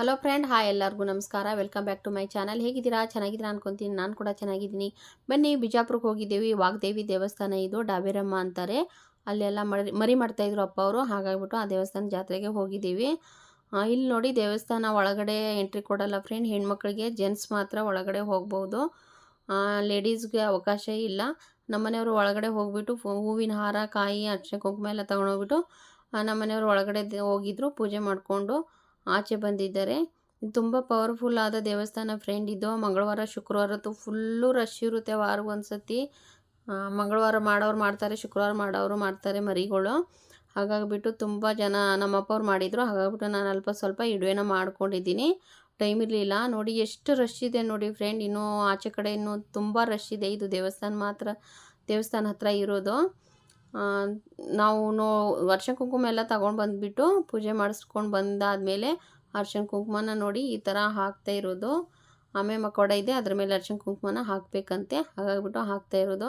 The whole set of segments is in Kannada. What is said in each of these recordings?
ಹಲೋ ಫ್ರೆಂಡ್ ಹಾಯ್ ಎಲ್ಲರಿಗೂ ನಮಸ್ಕಾರ. Welcome back to my channel ಹೇಗಿದ್ದೀರಾ? ಚೆನ್ನಾಗಿದ್ದೀರಾ ಅನ್ಕೊಂತೀನಿ. ನಾನು ಕೂಡ ಚೆನ್ನಾಗಿದ್ದೀನಿ. ಬನ್ನಿ, ಬಿಜಾಪುರಕ್ಕೆ ಹೋಗಿದ್ದೀವಿ. ವಾಗ್ದೇವಿ ದೇವಸ್ಥಾನ ಇದು, ಡಾಬೇರಮ್ಮ ಅಂತಾರೆ. ಅಲ್ಲೆಲ್ಲ ಮರಿ ಮರಿ ಮಾಡ್ತಾಯಿದ್ರು ಅಪ್ಪ ಅವರು. ಹಾಗಾಗ್ಬಿಟ್ಟು ಆ ದೇವಸ್ಥಾನ ಜಾತ್ರೆಗೆ ಹೋಗಿದ್ದೀವಿ. ಇಲ್ಲಿ ನೋಡಿ ದೇವಸ್ಥಾನ ಒಳಗಡೆ ಎಂಟ್ರಿ ಕೊಡಲ್ಲ ಫ್ರೆಂಡ್ ಹೆಣ್ಮಕ್ಳಿಗೆ ಜೆಂಟ್ಸ್ ಮಾತ್ರ ಒಳಗಡೆ ಹೋಗ್ಬೋದು. ಲೇಡೀಸ್ಗೆ ಅವಕಾಶ ಇಲ್ಲ. ನಮ್ಮನೆಯವರು ಒಳಗಡೆ ಹೋಗ್ಬಿಟ್ಟು ಹೂವಿನ ಹಾರ, ಕಾಯಿ ಅಕ್ಷೆ ಕುಂಕುಮ ಎಲ್ಲ ತೊಗೊಂಡೋಗ್ಬಿಟ್ಟು ನಮ್ಮನೆಯವರು ಒಳಗಡೆ ಹೋಗಿದ್ರು, ಪೂಜೆ ಮಾಡಿಕೊಂಡು. ಆಚೆ ಬಂದಿದ್ದಾರೆ. ತುಂಬ ಪವರ್ಫುಲ್ ಆದ ದೇವಸ್ಥಾನ ಫ್ರೆಂಡ್ ಇದು. ಮಂಗಳವಾರ ಶುಕ್ರವಾರದ್ದು ಫುಲ್ಲು ರಶ್ ಇರುತ್ತೆ ವಾರಕ್ಕೆ ಒಂದು ಸತಿ ಮಂಗಳವಾರ ಮಾಡೋರು ಮಾಡ್ತಾರೆ, ಶುಕ್ರವಾರ ಮಾಡೋರು ಮಾಡ್ತಾರೆ ಮರಿಗಳು. ಹಾಗಾಗಿಬಿಟ್ಟು ತುಂಬ ಜನ ನಮ್ಮಪ್ಪವ್ರು ಮಾಡಿದರು. ಹಾಗಾಗ್ಬಿಟ್ಟು ನಾನು ಅಲ್ಪ ಸ್ವಲ್ಪ ಇಡುವೆನ ಮಾಡ್ಕೊಂಡಿದ್ದೀನಿ. ಟೈಮ್ ಇರಲಿಲ್ಲ. ನೋಡಿ ಎಷ್ಟು ರಶ್ ಇದೆ ನೋಡಿ ಫ್ರೆಂಡ್ ಇನ್ನೂ ಆಚೆ ಕಡೆ ಇನ್ನೂ ತುಂಬ ರಶ್ ಇದೆ. ಇದು ದೇವಸ್ಥಾನ ಮಾತ್ರ, ದೇವಸ್ಥಾನ ಹತ್ರ ಇರೋದು. ನಾವು ನೋ ಅರ್ಶಿನ ಕುಂಕುಮ ಎಲ್ಲ ತಗೊಂಡು ಬಂದುಬಿಟ್ಟು ಪೂಜೆ ಮಾಡಿಸ್ಕೊಂಡು ಬಂದಾದಮೇಲೆ ಅರ್ಶಿನ ಕುಂಕುಮನ ನೋಡಿ ಈ ಥರ ಹಾಕ್ತಾ ಇರೋದು. ಆಮೇಲೆ ಮಕೋಡ ಇದೆ, ಅದ್ರ ಮೇಲೆ ಅರ್ಶಿನ ಕುಂಕುಮನ ಹಾಕಬೇಕಂತೆ. ಹಾಗಾಗ್ಬಿಟ್ಟು ಹಾಕ್ತಾ ಇರೋದು.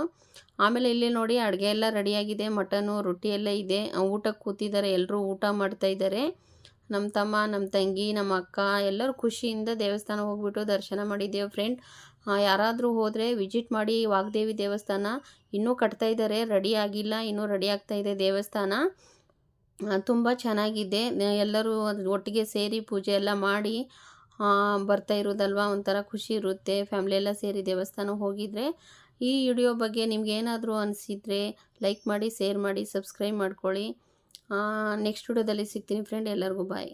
ಆಮೇಲೆ ಇಲ್ಲಿ ನೋಡಿ ಅಡುಗೆ ಎಲ್ಲ ರೆಡಿಯಾಗಿದೆ ಮಟನು, ರೊಟ್ಟಿ ಎಲ್ಲ ಇದೆ. ಊಟಕ್ಕೆ ಕೂತಿದ್ದಾರೆ ಎಲ್ಲರೂ ಊಟ ಮಾಡ್ತಾ ಇದ್ದಾರೆ. ನಮ್ಮ ತಮ್ಮ ನಮ್ಮ ತಂಗಿ ನಮ್ಮ ಅಕ್ಕ ಎಲ್ಲರೂ ಖುಷಿಯಿಂದ ದೇವಸ್ಥಾನ ಹೋಗ್ಬಿಟ್ಟು ದರ್ಶನ ಮಾಡಿದ್ದೇವೆ ಫ್ರೆಂಡ್ ಯಾರಾದರೂ ಹೋದರೆ ವಿಜಿಟ್ ಮಾಡಿ ವಾಗ್ದೇವಿ ದೇವಸ್ಥಾನ. ಇನ್ನೂ ಕಟ್ತಾ ಇದ್ದಾರೆ ರೆಡಿ ಆಗಿಲ್ಲ, ಇನ್ನೂ ರೆಡಿ ಆಗ್ತಾ ಇದೆ ದೇವಸ್ಥಾನ. ತುಂಬ ಚೆನ್ನಾಗಿದೆ. ಎಲ್ಲರೂ ಒಟ್ಟಿಗೆ ಸೇರಿ ಪೂಜೆ ಎಲ್ಲ ಮಾಡಿ ಬರ್ತಾ ಇರೋದಲ್ವ? ಒಂಥರ ಖುಷಿ ಇರುತ್ತೆ. ಫ್ಯಾಮ್ಲಿ ಎಲ್ಲ ಸೇರಿ ದೇವಸ್ಥಾನ ಹೋಗಿದ್ರೆ. ಈ ವಿಡಿಯೋ ಬಗ್ಗೆ ನಿಮ್ಗೆ ಏನಾದರೂ ಅನಿಸಿದರೆ ಲೈಕ್ ಮಾಡಿ ಶೇರ್ ಮಾಡಿ ಸಬ್ಸ್ಕ್ರೈಬ್ ಮಾಡ್ಕೊಳ್ಳಿ. ನೆಕ್ಸ್ಟ್ ವಿಡಿಯೋದಲ್ಲಿ ಸಿಗ್ತೀನಿ ಫ್ರೆಂಡ್ ಎಲ್ಲರಿಗೂ ಬಾಯ್